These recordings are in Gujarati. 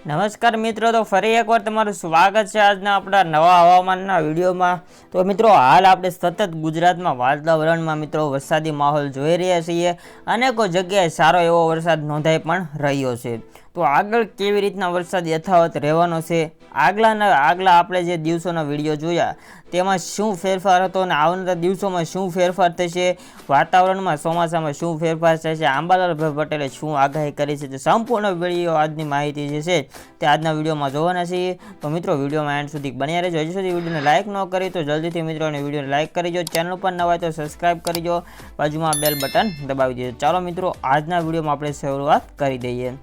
નમસ્કાર મિત્રો, તો ફરી એકવાર તમારું સ્વાગત છે આજના આપણા નવા હવામાનના વિડીયોમાં. તો મિત્રો, હાલ આપણે સતત ગુજરાતમાં વાતાવરણમાં મિત્રો વરસાદી માહોલ જોઈ રહ્યા છીએ. અનેકો જગ્યાએ સારો એવો વરસાદ નોંધાઈ પણ રહ્યો છે. તો આગળ કેવી રીતના વરસાદ યથાવત રહેવાનો છે? આગલાના, આગલા આપણે જે દિવસોના વીડિયો જોયા, તેમાં શું ફેરફાર હતો અને આવનારા દિવસોમાં શું ફેરફાર થશે? વાતાવરણમાં, ચોમાસામાં શું ફેરફાર થશે? આંબાલાલભાઈ પટેલે શું આગાહી કરી છે? તે સંપૂર્ણ વીડિયો આજની માહિતી જે છે, તે આજના વિડીયોમાં જોવાના છીએ. તો મિત્રો, વિડીયોમાં એન્ડ સુધી બન્યા રહેજો. હજી સુધી વિડીયોને લાઇક ન કરી તો જલ્દીથી મિત્રોને વિડીયોને લાઇક કરી દો. ચેનલ પર નવા તો સબસ્ક્રાઇબ કરીજો બાજુમાં બેલ બટન દબાવી દેજો. ચાલો મિત્રો, આજના વિડીયોમાં આપણે શરૂઆત કરી દઈએ.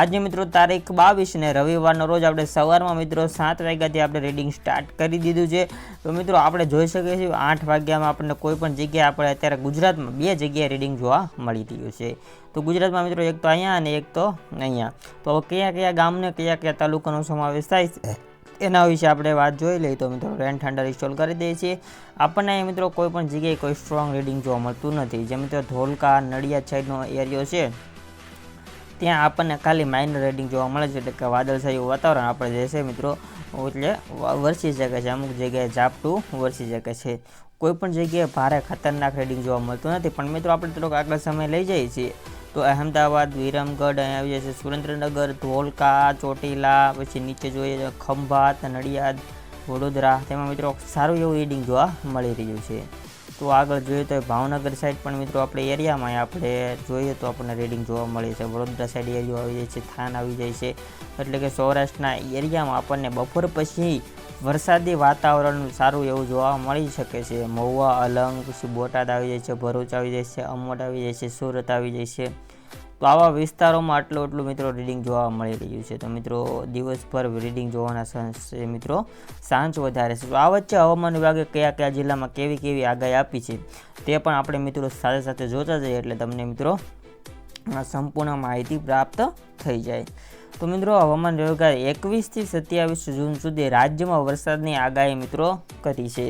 આજે મિત્રો તારીખ બાવીસ ને રવિવારનો રોજ આપણે સવારમાં મિત્રો સાત વાગ્યાથી આપણે રીડિંગ સ્ટાર્ટ કરી દીધું છે. તો મિત્રો આપણે જોઈ શકીએ છીએ આઠ વાગ્યામાં આપણને કોઈ પણ જગ્યાએ આપણે અત્યારે ગુજરાતમાં બે જગ્યાએ રીડિંગ જોવા મળી રહ્યું છે. તો ગુજરાતમાં મિત્રો એક તો અહીંયા અને એક તો અહીંયા. તો હવે કયા કયા ગામને કયા કયા તાલુકાનો સમાવેશ થાય છે એના વિશે આપણે વાત જોઈ લઈએ. તો મિત્રો રેન્ટ હંડર ઇન્સ્ટોલ કરી દઈએ છીએ. આપણને મિત્રો કોઈ પણ જગ્યાએ કોઈ સ્ટ્રોંગ રીડિંગ જોવા મળતું નથી. જે મિત્રો ધોલકા નડિયાદ સાઈડનો એરિયો છે ત્યાં આપણને ખાલી માઇનર રેડિંગ જોવા મળે છે એટલે કે વાદળછાયું વાતાવરણ આપણે જે છે મિત્રો, એટલે વરસી શકે છે, અમુક જગ્યાએ ઝાપટું વરસી શકે છે. કોઈ પણ જગ્યાએ ભારે ખતરનાક રેડિંગ જોવા મળતું નથી, પણ મિત્રો આપણે થોડોક આગળ સમય લઈ જઈએ છીએ. તો અહેમદાબાદ, વિરમગઢ, અહીં આવી જાય છે સુરેન્દ્રનગર, ધોલકા, ચોટીલા, પછી નીચે જોઈએ ખંભાત, નડિયાદ, વડોદરા, તેમાં મિત્રો સારું એવું રીડિંગ જોવા મળી રહ્યું છે. તો આગળ જોઈએ તો ભાવનગર સાઈડ પણ મિત્રો આપણે એરિયામાં આપણે જોઈએ તો આપણને રીડિંગ જોવા મળે છે. વડોદરા સાઈડ એરિયો આવી જાય છે, થાન આવી જાય છે. એટલે કે સૌરાષ્ટ્રના એરિયામાં આપણને બપોર પછી વરસાદી વાતાવરણ સારું એવું જોવા મળી શકે છે. મહુવા, અલંગ, પછી બોટાદ આવી જાય છે, ભરૂચ આવી જાય છે અમોટ આવી જાય છે, સુરત આવી જાય છે. તો આવા વિસ્તારોમાં આટલું એટલું મિત્રો રીડિંગ જોવા મળી રહ્યું છે. તો મિત્રો, દિવસભર રીડિંગ જોવાના છે મિત્રો. સાંજ વધારે છે. તો આ વચ્ચે હવામાન વિભાગે કયા કયા જિલ્લામાં કેવી કેવી આગાહી આપી છે તે પણ આપણે મિત્રો સાથે સાથે જોતા જઈએ એટલે તમને મિત્રો સંપૂર્ણ માહિતી પ્રાપ્ત થઈ જાય. તો મિત્રો, હવામાન વિભાગે એકવીસથી સત્યાવીસ જૂન સુધી રાજ્યમાં વરસાદની આગાહી મિત્રો કરી છે.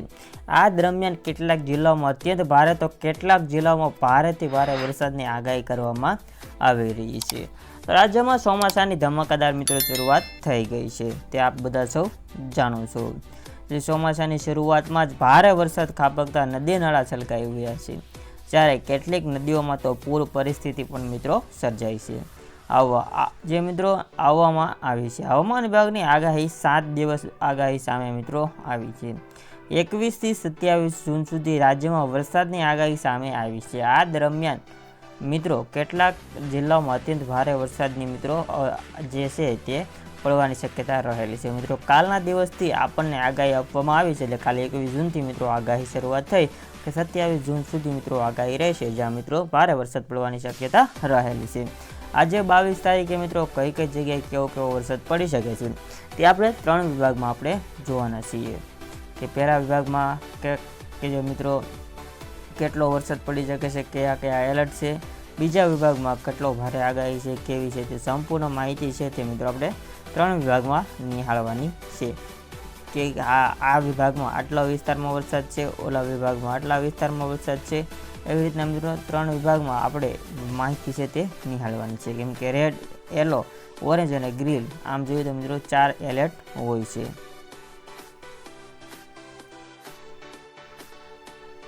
આ દરમિયાન કેટલાક જિલ્લાઓમાં અત્યંત ભારે, તો કેટલાક જિલ્લાઓમાં ભારેથી ભારે વરસાદની આગાહી કરવામાં આવી રહી છે. રાજ્યમાં ચોમાસાની ધમાકાદાર મિત્રો શરૂઆત થઈ ગઈ છે. તે આપ બધા સૌ જાણો છો. જે ચોમાસાની શરૂઆતમાં જ ભારે વરસાદ ખાબકતા નદી નાળા છલકાઈ ગયા છે. જ્યારે કેટલીક નદીઓમાં તો પૂર પરિસ્થિતિ પણ મિત્રો સર્જાઈ છે. આવવા જે મિત્રો આવવામાં આવી છે. હવામાન વિભાગની આગાહી સાત દિવસ આગાહી સામે મિત્રો આવી છે. એકવીસથી સત્યાવીસ જૂન સુધી રાજ્યમાં વરસાદની આગાહી સામે આવી છે. આ દરમિયાન મિત્રો, કેટલાક જિલ્લાઓમાં અત્યંત ભારે વરસાદની મિત્રો જે છે તે પડવાની શક્યતા રહેલી છે. મિત્રો, કાલના દિવસથી આપણને આગાહી આપવામાં આવી છે, એટલે કાલે એકવીસ જૂનથી મિત્રો આગાહી શરૂઆત થઈ કે સત્યાવીસ જૂન સુધી મિત્રો આગાહી રહેશે, જ્યાં મિત્રો ભારે વરસાદ પડવાની શક્યતા રહેલી છે. આજે બાવીસ તારીખે મિત્રો કઈ કઈ જગ્યાએ કેવો કેવો વરસાદ પડી શકે છે, તે આપણે ત્રણ વિભાગમાં આપણે જોવાના છીએ. કે પહેલા વિભાગમાં કે કે જે મિત્રો કેટલો વરસાદ પડી શકે છે, કયા કયા એલર્ટ છે બીજા વિભાગમાં કેટલો ભારે આગાહી છે, કેવી છે તે સંપૂર્ણ માહિતી છે તે મિત્રો આપણે ત્રણ વિભાગમાં નિહાળવાની છે. કે આ આ વિભાગમાં આટલા વિસ્તારમાં વરસાદ છે, ઓલા વિભાગમાં આટલા વિસ્તારમાં વરસાદ છે, એવી રીતના મિત્રો ત્રણ વિભાગમાં આપણે માહિતી છે તે નિહાળવાની છે. કેમ કે રેડ યલો, ઓરેન્જ અને ગ્રીન આમ જોઈએ તો મિત્રો ચાર એલર્ટ હોય છે.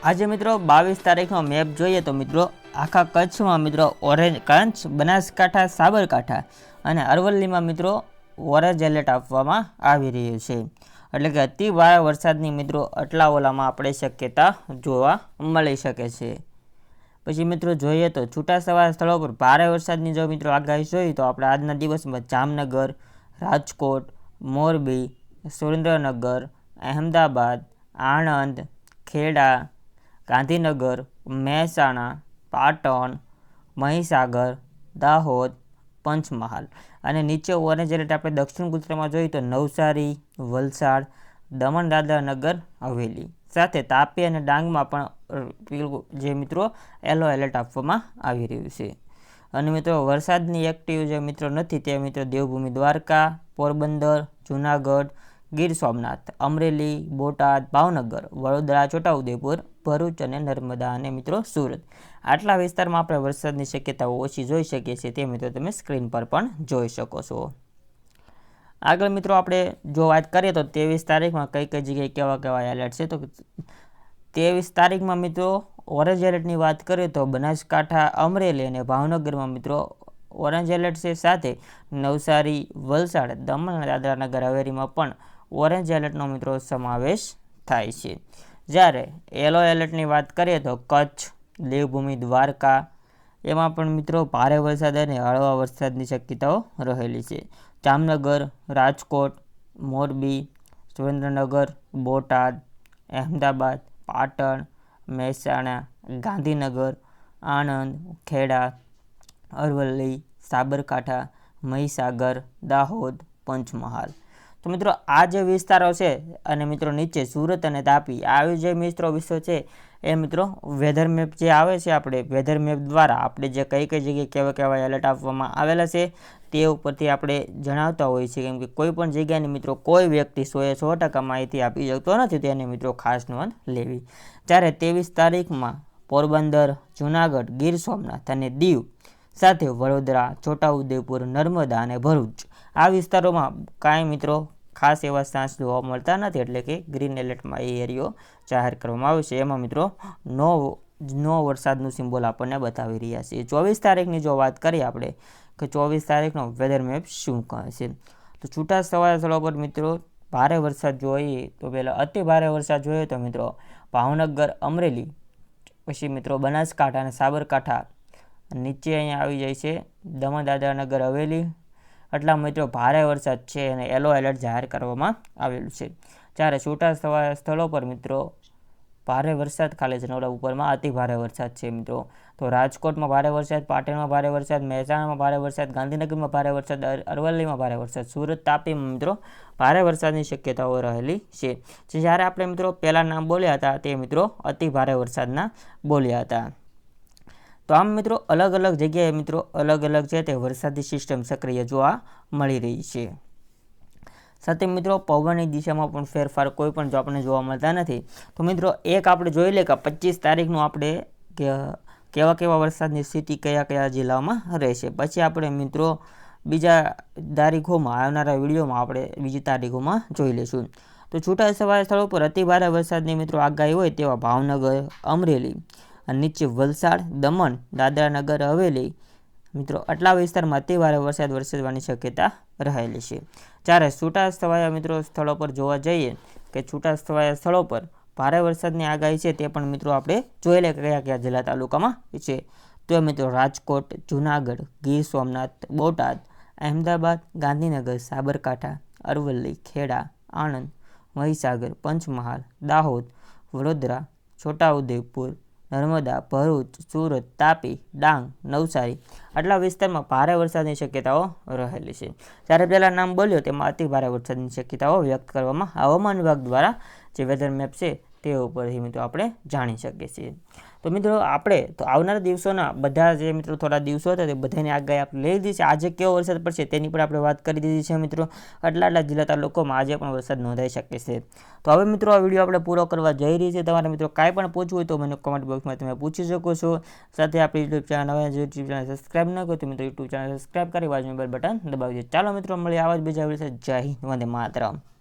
આજે મિત્રો બાવીસ તારીખનો મેપ જોઈએ તો મિત્રો આખા કચ્છમાં મિત્રો ઓરેન્જ કચ્છ બનાસકાંઠા, સાબરકાંઠા અને અરવલ્લીમાં મિત્રો ઓરેન્જ એલર્ટ આપવામાં આવી રહ્યું છે. એટલે કે અતિ ભારે વરસાદની મિત્રો આટલા ઓલામાં આપણે શક્યતા જોવા મળી શકે છે. પછી મિત્રો જોઈએ તો છૂટાછવાયા સ્થળો પર ભારે વરસાદની જો મિત્રો આગાહી જોઈએ તો આપણે આજના દિવસમાં જામનગર, રાજકોટ, મોરબી, સુરેન્દ્રનગર, અહેમદાબાદ, આણંદ, ખેડા, ગાંધીનગર, મહેસાણા પાટણ, મહીસાગર, દાહોદ, પંચમહાલ. અને નીચે ઓરેન્જ એલર્ટ આપણે દક્ષિણ ગુજરાતમાં જોઈએ તો નવસારી, વલસાડ દમણ દાદરાનગર હવેલી. સાથે તાપી અને ડાંગમાં પણ જે મિત્રો યલો એલર્ટ આપવામાં આવી રહ્યું છે. અને મિત્રો, વરસાદની એક્ટિવ જે મિત્રો નથી તે મિત્રો દેવભૂમિ દ્વારકા, પોરબંદર, જૂનાગઢ, ગીર સોમનાથ, અમરેલી, બોટાદ, ભાવનગર, વડોદરા, છોટાઉદેપુર ભરૂચ અને નર્મદા અને મિત્રો સુરત. આટલા વિસ્તારમાં આપણે વરસાદની શક્યતાઓ ઓછી જોઈ શકીએ છીએ, તે મિત્રો તમે સ્ક્રીન પર પણ જોઈ શકો છો. આગળ મિત્રો આપણે જો વાત કરીએ તો ત્રેવીસ તારીખમાં કઈ કઈ જગ્યાએ કેવા કેવા એલર્ટ છે, તો ત્રેવીસ તારીખમાં મિત્રો ઓરેન્જ એલર્ટની વાત કરીએ તો બનાસકાંઠા, અમરેલી અને ભાવનગરમાં મિત્રો ઓરેન્જ એલર્ટ છે. સાથે નવસારી, વલસાડ, દમણ અને દાદરાનગર હવેલીમાં પણ ઓરેન્જ એલર્ટનો મિત્રો સમાવેશ થાય છે. જ્યારે યલો એલર્ટની વાત કરીએ તો કચ્છ, દેવભૂમિ, દ્વારકા, એમાં પણ મિત્રો ભારે વરસાદ અને હળવા વરસાદની શક્યતાઓ રહેલી છે. જામનગર, રાજકોટ, મોરબી, સુરેન્દ્રનગર, બોટાદ, અહેમદાબાદ, પાટણ, મહેસાણા, ગાંધીનગર, આણંદ, ખેડા, અરવલ્લી, સાબરકાંઠા, મહીસાગર, દાહોદ, પંચમહાલ. તો મિત્રો આ જે વિસ્તારો છે અને મિત્રો નીચે સુરત અને તાપી, આવી જે મિત્રો વિષયો છે, એ મિત્રો વેધર મેપ જે આવે છે આપણે વેધર મેપ દ્વારા આપણે જે કઈ કઈ જગ્યાએ કેવા કેવા એલર્ટ આપવામાં આવેલા છે, તે ઉપરથી આપણે જણાવતા હોઈએ છીએ. કેમ કે કોઈ પણ જગ્યાની મિત્રો કોઈ વ્યક્તિ સોએ સો ટકા માહિતી આપી શકતો નથી, તેને મિત્રો ખાસ નોંધ લેવી. જ્યારે ત્રેવીસ તારીખમાં પોરબંદર, જુનાગઢ, ગીર સોમનાથ અને દીવ સાથે વડોદરા, છોટાઉદેપુર, નર્મદા અને ભરૂચ, આ વિસ્તારોમાં કાંઈ મિત્રો ખાસ એવા ચાન્સ જોવા મળતા નથી, એટલે કે ગ્રીન એલર્ટમાં એ એરિયો જાહેર કરવામાં આવ્યો છે. એમાં મિત્રો, નો નો વરસાદનું સિમ્બોલ આપણને બતાવી રહ્યા છે. ચોવીસ તારીખની જો વાત કરીએ આપણે, કે ચોવીસ તારીખનો વેધર મેપ શું કહે છે? તો છૂટા સવારે સ્થળો પર મિત્રો, ભારે વરસાદ જોઈએ તો પહેલાં અતિ ભારે વરસાદ જોઈએ તો મિત્રો, ભાવનગર, અમરેલી, પછી મિત્રો બનાસકાંઠા અને સાબરકાંઠા નીચે અહીંયા આવી જાય છે. દમણ દાદરાનગર હવેલી આટલા મિત્રો ભારે વરસાદ છે અને યલો એલર્ટ જાહેર કરવામાં આવેલું છે. જ્યારે છૂટા સ્થળો પર મિત્રો ભારે વરસાદ ખાલી જનોડા ઉપરમાં અતિ ભારે વરસાદ છે મિત્રો. તો રાજકોટમાં ભારે વરસાદ, પાટણમાં ભારે વરસાદ, મહેસાણામાં ભારે વરસાદ, ગાંધીનગરમાં ભારે વરસાદ અરવલ્લીમાં ભારે વરસાદ. સુરત તાપીમાં મિત્રો ભારે વરસાદની શક્યતાઓ રહેલી છે. જ્યારે આપણે મિત્રો પહેલાં નામ બોલ્યા હતા તે મિત્રો અતિ ભારે વરસાદના બોલ્યા હતા. તો આમ મિત્રો, અલગ અલગ જગ્યાએ મિત્રો, અલગ અલગ છે તે વરસાદી સિસ્ટમ સક્રિય જોવા મળી રહી છે. સાથે મિત્રો, પવનની દિશામાં પણ ફેરફાર કોઈ પણ જો આપણને જોવા મળતા નથી, તો મિત્રો, એક આપણે જોઈ લે કે પચીસ તારીખનું આપણે કેવા કેવા વરસાદની સ્થિતિ કયા કયા જિલ્લામાં રહેશે. પછી આપણે મિત્રો, બીજા તારીખોમાં આવનારા વિડીયોમાં આપણે બીજી તારીખોમાં જોઈ લઈશું. તો છૂટા છવાયા સ્થળો પર અતિભારે વરસાદની મિત્રો આગાહી હોય તેવા ભાવનગર, અમરેલી અને નીચે વલસાડ, દમણ દાદરાનગર હવેલી. મિત્રો, આટલા વિસ્તારમાં અતિભારે વરસાદ વરસવાની શક્યતા રહેલી છે. જ્યારે છૂટા છવાયા મિત્રો સ્થળો પર જોવા જઈએ કે છૂટા છવાયા સ્થળો પર ભારે વરસાદની આગાહી છે તે પણ મિત્રો આપણે જોઈ લે કયા કયા જિલ્લા તાલુકામાં છે. તો મિત્રો, રાજકોટ, જુનાગઢ, ગીર સોમનાથ, બોટાદ, અહેમદાબાદ, ગાંધીનગર, સાબરકાંઠા, અરવલ્લી, ખેડા, આણંદ, મહીસાગર, પંચમહાલ, દાહોદ, વડોદરા, છોટાઉદેપુર નર્મદા, ભરૂચ, સુરત, તાપી, ડાંગ, નવસારી આટલા વિસ્તારમાં ભારે વરસાદની શક્યતાઓ રહેલી છે. જ્યારે પહેલાં નામ બોલ્યો તેમાં અતિ ભારે વરસાદની શક્યતાઓ વ્યક્ત કરવામાં હવામાન વિભાગ દ્વારા જે વેધર મેપ છે તે ઉપરથી મિત્રો આપણે જાણી શકીએ છીએ. તો મિત્રો આપણે તો આવનારા દિવસોના બધા જે મિત્રો થોડા દિવસો હતા તે બધાની આગાહી આપણે લઈ લીધી છે. આજે કેવો વરસાદ પડશે તેની પણ આપણે વાત કરી દીધી છે મિત્રો. આટલા આટલા જિલ્લા લોકોમાં આજે પણ વરસાદ નોંધાઈ શકે છે. તો હવે મિત્રો આ વીડિયો આપણે પૂરો કરવા જઈ રહી છે. તમારે મિત્રો કાંઈ પણ પૂછવું હોય તો મને કોમેન્ટ બોક્સમાં તમે પૂછી શકો છો. સાથે આપણી યુટ્યુબ ચેનલ નવા યુટ્યુબ ચેનલ સબસ્ક્રાઈબ ન કરો તો મિત્રો યુટ્યુબ ચેનલ સબસ્ક્રાઈબ કરી બાજુ બેલ બટન દબાવી દે ચાલો મિત્રો, મળીએ આવા જ બીજા વીડિયો જય હિન્દ, વંદે માતરમ.